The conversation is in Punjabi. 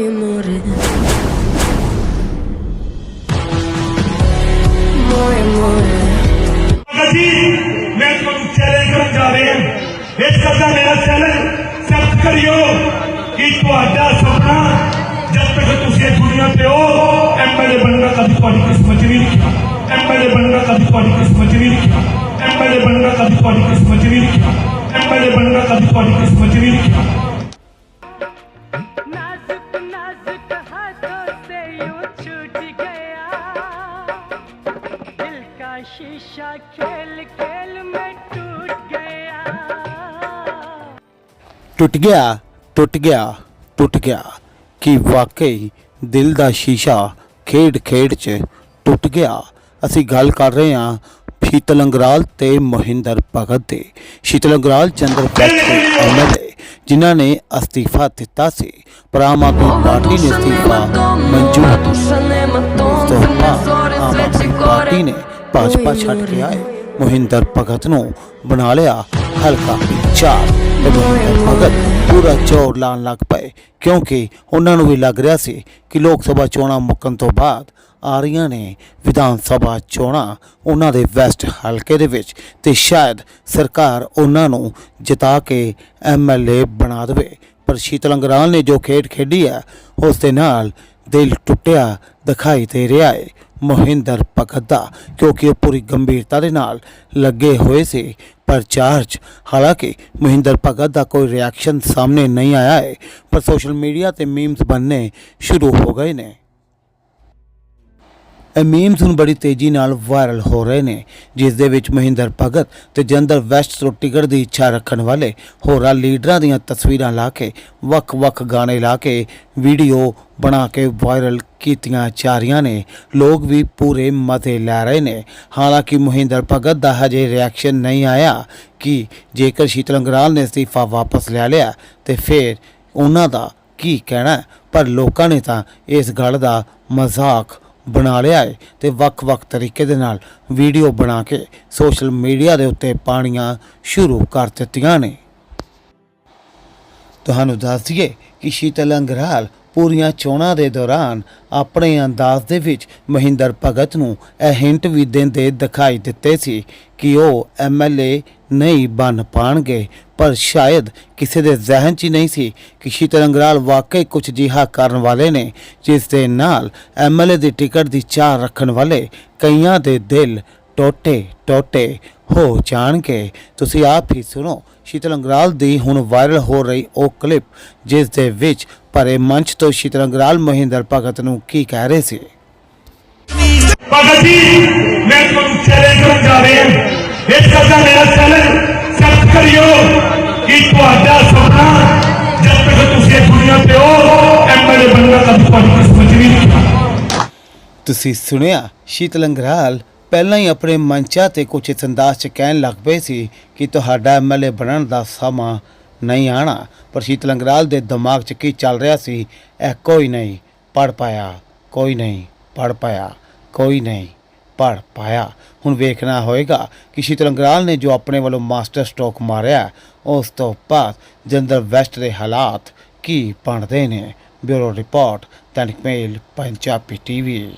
Muore, muore. Muore, muore. Bhagat ji ਮੈਂ ਤੁਹਾਨੂੰ ਚੈਲੰਜ ਕਰਨ ਜਾ ਰਿਹਾ ਹਾਂ ਇਸ ਕਰਦਾ ਮੇਰਾ ਚੈਲੰਜ ਸਖਤ ਕਰਿਓ ਕਿ ਤੁਹਾਡਾ ਸੁਪਨਾ ਜਦ ਤੱਕ ਤੁਸੀਂ ਇਹ ਦੁਨੀਆ ਤੇ ਹੋ ਐਮਐਲਏ ਬਣਨਾ ਕਦੀ ਤੁਹਾਡੀ ਕਿਸਮਤ 'ਚ ਨਹੀਂ ਲਿਖਿਆ ਐਮਐਲਏ ਬਣਨਾ ਕਦੀ ਤੁਹਾਡੀ ਕਿਸਮਤ 'ਚ ਨਹੀਂ ਲਿਖਿਆ ਐਮਐਲਏ ਬਣਨਾ ਕਦੀ ਤੁਹਾਡੀ ਕਿਸਮਤ 'ਚ ਨਹੀਂ ਲਿਖਿਆ ਐਮਐਲਏ ਬਣਨਾ ਕਦੀ ਤੁਹਾਡੀ ਕਿਸਮਤ 'ਚ ਨਹੀਂ ਲਿਖਿਆ दिल का शीशा खेल खेल में टूट गया ਟੁੱਟ ਗਿਆ ਟੁੱਟ ਗਿਆ ਟੁੱਟ ਗਿਆ ਕਿ ਵਾਕਈ ਦਿਲ ਦਾ ਸ਼ੀਸ਼ਾ ਖੇਡ ਖੇਡ 'ਚ ਟੁੱਟ ਗਿਆ ਅਸੀਂ ਗੱਲ ਕਰ ਰਹੇ ਹਾਂ ਸ਼ੀਤਲ ਅੰਗਰਾਲ ਤੇ ਮੋਹਿੰਦਰ ਭਗਤ ਦੇ ਸ਼ੀਤਲ ਅੰਗਰਾਲ ਚੰਦਰ ਦੇ ਐਮਐਲਏ ਜਿਨ੍ਹਾਂ ਨੇ ਅਸਤੀਫਾ ਦਿੱਤਾ ਸੀ ਪਰ ਆਮ ਆਦਮੀ ਪਾਰਟੀ ਨੇ ਅਸਤੀਫਾ ਮਨਜ਼ੂਰ ਉਸ ਤੋਂ ਬਾਅਦ ਆਮ ਆਦਮੀ ਪਾਰਟੀ ਨੇ ਭਾਜਪਾ ਛੱਡ ਕੇ ਆਏ। ਮੋਹਿੰਦਰ ਭਗਤ ਨੂੰ ਬਣਾ ਲਿਆ ਹਲਕਾ ਚਾਰ ਮੋਹਿੰਦਰ ਭਗਤ ਪੂਰਾ ਜ਼ੋਰ ਲਾਉਣ ਲੱਗ ਪਏ, ਕਿਉਂਕਿ ਉਹਨਾਂ ਨੂੰ ਵੀ ਲੱਗ ਰਿਹਾ ਸੀ ਕਿ ਲੋਕ ਸਭਾ ਚੋਣਾਂ ਮੁੱਕਣ ਤੋਂ ਬਾਅਦ ਆ ਰਹੀਆਂ ਨੇ ਵਿਧਾਨ ਸਭਾ ਚੋਣਾਂ ਉਹਨਾਂ ਦੇ ਵੈਸਟ ਹਲਕੇ ਦੇ ਵਿੱਚ ਤੇ ਸ਼ਾਇਦ ਸਰਕਾਰ ਉਹਨਾਂ ਨੂੰ ਜਿਤਾ ਕੇ ਐਮਐਲਏ ਬਣਾ ਦੇਵੇ। ਪਰ ਸ਼ੀਤਲ ਅੰਗਰਾਲ ਨੇ ਜੋ ਖੇਡ ਖੇਡੀ ਹੈ, ਉਸ ਦੇ ਨਾਲ ਦਿਲ ਟੁੱਟਿਆ ਦਿਖਾਈ ਦੇ ਰਿਹਾ ਹੈ। ਮੋਹਿੰਦਰ ਭਗਤ ਦਾ ਕਿਉਂਕਿ ਉਹ ਪੂਰੀ ਗੰਭੀਰਤਾ ਦੇ ਨਾਲ ਲੱਗੇ ਹੋਏ ਸੀ। ਪਰ ਚਾਰਜ, ਹਾਲਾਂਕਿ ਮੋਹਿੰਦਰ ਭਗਤ ਦਾ ਕੋਈ ਰਿਐਕਸ਼ਨ ਸਾਹਮਣੇ ਨਹੀਂ ਆਇਆ ਹੈ, ਪਰ ਸੋਸ਼ਲ ਮੀਡੀਆ ਤੇ ਮੀਮਸ ਬਣਨੇ ਸ਼ੁਰੂ ਹੋ ਗਏ ਨੇ। ਇਹ ਮੀਮਸ ਹੁਣ ਬੜੀ ਤੇਜ਼ੀ ਨਾਲ ਵਾਇਰਲ ਹੋ ਰਹੇ ਨੇ ਜਿਸ ਦੇ ਵਿੱਚ ਮਹਿੰਦਰ ਭਗਤ ਤੇ ਜੰਦਰ ਵੈਸਟ ਤੋਂ ਟਿਕਟ ਦੀ ਇੱਛਾ ਰੱਖਣ ਵਾਲੇ ਹੋਰਾਂ ਲੀਡਰਾਂ ਦੀਆਂ ਤਸਵੀਰਾਂ ਲਾ ਕੇ ਵੱਖ-ਵੱਖ ਗਾਣੇ ਲਾ ਕੇ ਵੀਡੀਓ ਬਣਾ ਕੇ ਵਾਇਰਲ ਕੀਤੀਆਂ ਜਾ ਰਹੀਆਂ ਨੇ। ਲੋਕ ਵੀ ਪੂਰੇ ਮਜ਼ੇ ਲੈ ਰਹੇ ਨੇ। ਹਾਲਾਂਕਿ ਮਹਿੰਦਰ ਭਗਤ ਦਾ ਹਜੇ ਰਿਐਕਸ਼ਨ ਨਹੀਂ ਆਇਆ ਕਿ ਜੇਕਰ ਸ਼ੀਤਲ ਅੰਗਰਾਲ ਨੇ ਅਸਤੀਫਾ ਵਾਪਸ ਲੈ ਲਿਆ ਤੇ ਫਿਰ ਉਹਨਾਂ ਦਾ ਕੀ ਕਹਿਣਾ ਪਰ ਲੋਕਾਂ ਨੇ ਤਾਂ ਇਸ ਗੱਲ ਦਾ ਮਜ਼ਾਕ ਬਣਾ ਲਿਆ ਹੈ ਤੇ ਵੱਖ-ਵੱਖ ਤਰੀਕੇ ਦੇ ਨਾਲ ਵੀਡੀਓ ਬਣਾ ਕੇ ਸੋਸ਼ਲ ਮੀਡੀਆ ਦੇ ਉੱਤੇ ਪਾਣੀਆਂ ਸ਼ੁਰੂ ਕਰ ਦਿੱਤੀਆਂ ਨੇ। ਤੁਹਾਨੂੰ ਦੱਸ ਦਈਏ ਕਿ ਸ਼ੀਤਲ ਅੰਗਰਾਲ ਪੂਰੀਆਂ ਚੋਣਾਂ ਦੇ ਦੌਰਾਨ ਆਪਣੇ ਅੰਦਾਜ਼ ਦੇ ਵਿੱਚ ਮਹਿੰਦਰ ਭਗਤ ਨੂੰ ਇਹ ਹਿੰਟ ਵੀ ਦਿੰਦੇ ਦਿਖਾਈ ਦਿੱਤੇ ਸੀ ਕਿ ਉਹ ਐਮਐਲਏ ਨਹੀਂ ਬਣ ਪਾਣਗੇ। ਪਰ ਸ਼ਾਇਦ ਕਿਸੇ ਦੇ ਜ਼ਿਹਨ 'ਚ ਹੀ ਨਹੀਂ ਸੀ ਕਿ ਸ਼ੀਤਲ ਅੰਗਰਾਲ ਵਾਕਈ ਕੁਝ ਜਿਹਾ ਕਰਨ ਵਾਲੇ ਨੇ, ਜਿਸ ਦੇ ਨਾਲ ਐਮਐਲਏ ਦੀ ਟਿਕਟ ਦੀ ਚਾਹ ਰੱਖਣ ਵਾਲੇ ਕਈਆਂ ਦੇ ਦਿਲ ਟੋਟੇ ਟੋਟੇ ਹੋ ਜਾਣਗੇ ਤੁਸੀਂ ਆਪ ਹੀ ਸੁਣੋ ਸ਼ੀਤਲ ਅੰਗਰਾਲ ਦੀ ਹੁਣ ਵਾਇਰਲ ਹੋ ਰਹੀ ਉਹ ਕਲਿੱਪ ਜਿਸ ਦੇ ਵਿੱਚ ਭਰੇ ਮੰਚ ਤੋਂ ਸ਼ੀਤਲ ਅੰਗਰਾਲ ਮਹਿੰਦਰ ਭਗਤ ਨੂੰ ਕੀ ਕਹਿ ਰਹੇ ਸੀ? ਭਗਤ ਜੀ ਮੈਂ ਤੁਹਾਨੂੰ ਚੈਲੰਜ ਕਰਨ ਜਾ ਰਿਹਾ ਇਸ ਕਰਦਾ ਮੇਰਾ ਚੈਲੰਜ ਸਖਤ ਕਰਿਓ ਕਿ ਤੁਹਾਡਾ ਸੁਪਨਾ ਜਦ ਤੱਕ ਤੁਸੀਂ ਦੁਨੀਆ ਤੇ ਹੋ ਐਮਐਲਏ ਬਣਨਾ ਕਦੀ ਤੁਹਾਡੀ ਕਿਸਮਤ ਨਹੀਂ ਤੁਸੀਂ ਸੁਣਿਆ ਸ਼ੀਤਲ ਅੰਗਰਾਲ ਪਹਿਲਾਂ ਹੀ ਆਪਣੇ ਮੰਚਾਂ ਤੇ ਕੁਝ ਇਸ ਅੰਦਾਜ਼ 'ਚ ਕਹਿਣ ਲੱਗ ਪਏ ਸੀ ਕਿ ਤੁਹਾਡਾ ਐਮਐਲਏ ਬਣਨ ਦਾ ਸਮਾਂ ਨਹੀਂ ਆਣਾ, ਪਰ ਸ਼ੀਤਲ ਅੰਗਰਾਲ ਦੇ ਦਿਮਾਗ 'ਚ ਕੀ ਚੱਲ ਰਿਹਾ ਸੀ, ਇਹ ਕੋਈ ਨਹੀਂ ਪੜ ਪਾਇਆ, ਕੋਈ ਨਹੀਂ ਪੜ ਪਾਇਆ, ਕੋਈ ਨਹੀਂ ਪੜ ਪਾਇਆ। ਹੁਣ ਵੇਖਣਾ ਹੋਏਗਾ ਕਿ ਸ਼ੀਤਲ ਅੰਗਰਾਲ ਨੇ ਜੋ ਆਪਣੇ ਵੱਲੋਂ ਮਾਸਟਰ ਸਟ੍ਰੋਕ ਮਾਰਿਆ, ਉਸ ਤੋਂ ਬਾਅਦ ਜੰਦਰ ਵੈਸਟ ਦੇ ਹਾਲਾਤ ਕੀ ਬਣਦੇ ਨੇ? Bureau report, Dainik Mail, Punjabi TV.